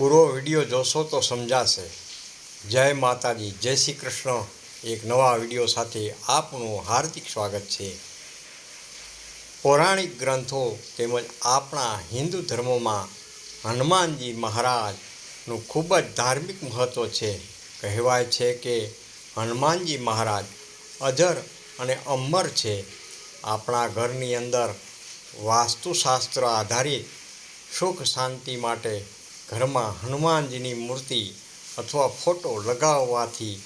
પૂરો વીડિયો જોશો તો સમજાશે. જય માતાજી, જય શ્રી કૃષ્ણ. એક નવા વીડિયો સાથે આપનું હાર્દિક સ્વાગત છે. પૌરાણિક ગ્રંથો તેમજ આપણા હિન્દુ ધર્મોમાં હનુમાનજી મહારાજનું ખૂબ જ ધાર્મિક મહત્ત્વ છે. કહેવાય છે કે હનુમાનજી મહારાજ અજર અને અમર છે. આપણા ઘરની અંદર વાસ્તુશાસ્ત્ર આધારિત સુખ શાંતિ માટે ઘરમાં હનુમાનજીની મૂર્તિ અથવા ફોટો લગાવવાથી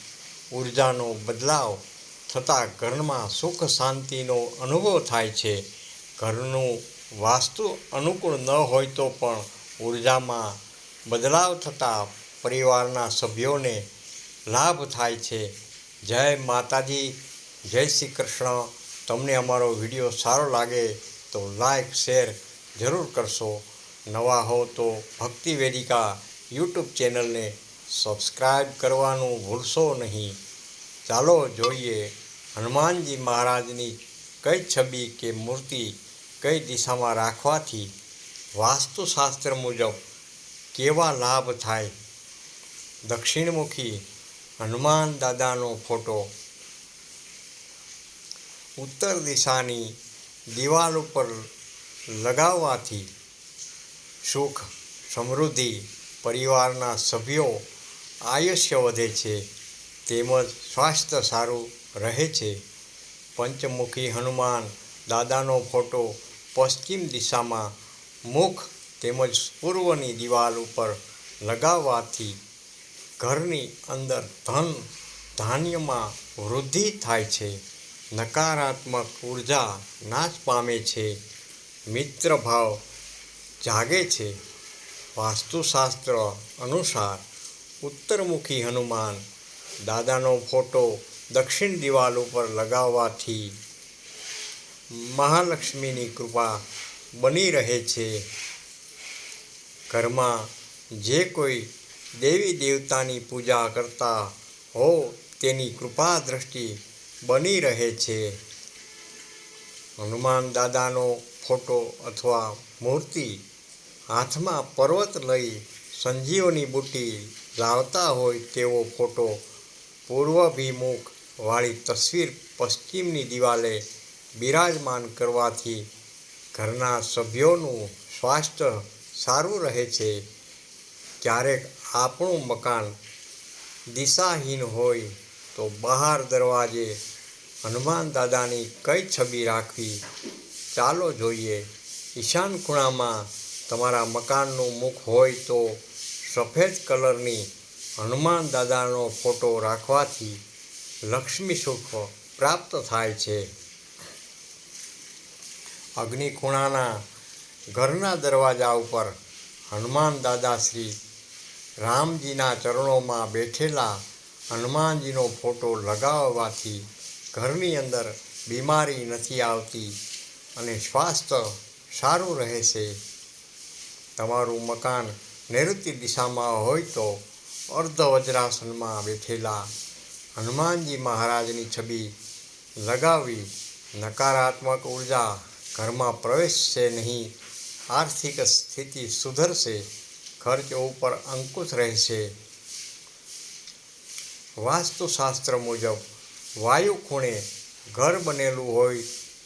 ઉર્જાનો બદલાવ થતાં ઘરમાં સુખ શાંતિનો અનુભવ થાય છે. ઘરનું વાસ્તુ અનુકૂળ ન હોય તો પણ ઉર્જામાં બદલાવ થતાં પરિવારના સભ્યોને લાભ થાય છે. જય માતાજી, જય શ્રી કૃષ્ણ. તમને અમારો વીડિયો સારો લાગે તો લાઈક, શેર જરૂર કરશો. નવા હો તો ભક્તિ વેદિકા યુટ્યુબ ચેનલને સબસ્ક્રાઈબ કરવાનું ભૂલશો નહીં. ચાલો જોઈએ હનુમાનજી મહારાજની કઈ છબી કે મૂર્તિ કઈ દિશામાં રાખવાથી વાસ્તુશાસ્ત્ર મુજબ કેવા લાભ થાય? દક્ષિણમુખી હનુમાન દાદાનો ફોટો. ઉત્તર દિશાની દિવાલ ઉપર લગાવવાથી સુખ, સમૃદ્ધિ, પરિવારના સભ્યો, આયુષ્ય વધે છે, તેમજ સ્વાસ્થ્ય સારું રહે છે. પંચમુખી હનુમાન દાદાનો ફોટો પશ્ચિમ દિશામાં મુખ તેમજ પૂર્વની દિવાલ ઉપર લગાવવાથી ઘરની અંદર ધન ધાન્યમાં વૃદ્ધિ થાય છે. નકારાત્મક ઊર્જા નાશ પામે છે. મિત્રભાવ જાગે છે. વાસ્તુશાસ્ત્ર અનુસાર ઉત્તરમુખી હનુમાન દાદાનો ફોટો દક્ષિણ દિવાલ ઉપર લગાવવાથી મહાલક્ષ્મીની કૃપા બની રહે છે. ઘરમાં જે કોઈ દેવી દેવતાની પૂજા કરતા હો તેની કૃપા દ્રષ્ટિ બની રહે છે. હનુમાન દાદાનો ફોટો અથવા મૂર્તિ હાથમાં પર્વત લઈ સંજીવની બુટી લાવતા હોય તેવો ફોટો પૂર્વાભિમુખ વાળી તસવીર પશ્ચિમની દિવાલે બિરાજમાન કરવાથી ઘરના સભ્યોનું સ્વાસ્થ્ય સારું રહે છે. ક્યારેક આપણું મકાન દિશાહીન હોય તો બહાર દરવાજે હનુમાન દાદાની કઈ છબી રાખવી ચાલો જોઈએ. ઈશાન ખૂણામાં તમારા મકાનનું મુખ હોય તો સફેદ કલરની હનુમાન દાદાનો ફોટો રાખવાથી લક્ષ્મી સુખ પ્રાપ્ત થાય છે. અગ્નિકુણાના ઘરના દરવાજા ઉપર હનુમાન દાદા શ્રી રામજીના ચરણોમાં બેઠેલા હનુમાનજીનો ફોટો લગાવવાથી ઘરની અંદર બીમારી નથી આવતી અને સ્વાસ્થ્ય સારું રહે છે તમારું મકાન નૈઋત્ય દિશામાં હોય તો અર્ધ વજ્રાસનમાં બેઠેલા હનુમાનજી મહારાજની છબી લગાવવી નકારાત્મક ઊર્જા ઘરમાં પ્રવેશશે નહીં, આર્થિક સ્થિતિ સુધરશે, ખર્ચ ઉપર અંકુશ રહેશે. વાસ્તુશાસ્ત્ર મુજબ, વાયુ ખૂણે ઘર બનેલું હોય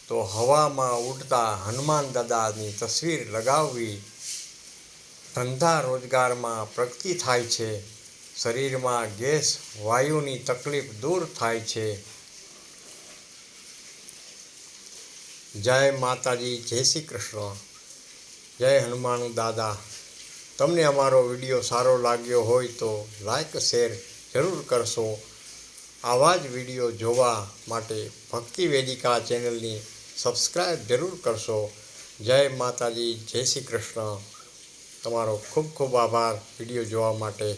તો હવામાં ઉડતા હનુમાન દાદાની તસવીર લગાવવી ધંધા રોજગારમાં પ્રગતિ થાય છે. શરીરમાં ગેસ, વાયુની તકલીફ દૂર થાય છે. જય માતાજી, જય શ્રી કૃષ્ણ. જય હનુમાન દાદા. તમને અમારો વીડિયો સારો લાગ્યો હોય તો લાઈક, શેર જરૂર કરશો. આવા જ વીડિયો જોવા માટે ભક્તિ વેદિકા ચેનલની સબસ્ક્રાઈબ જરૂર કરશો. જય માતાજી, જય શ્રી કૃષ્ણ. તમારો ખૂબ ખૂબ આભાર વીડિયો જોવા માટે.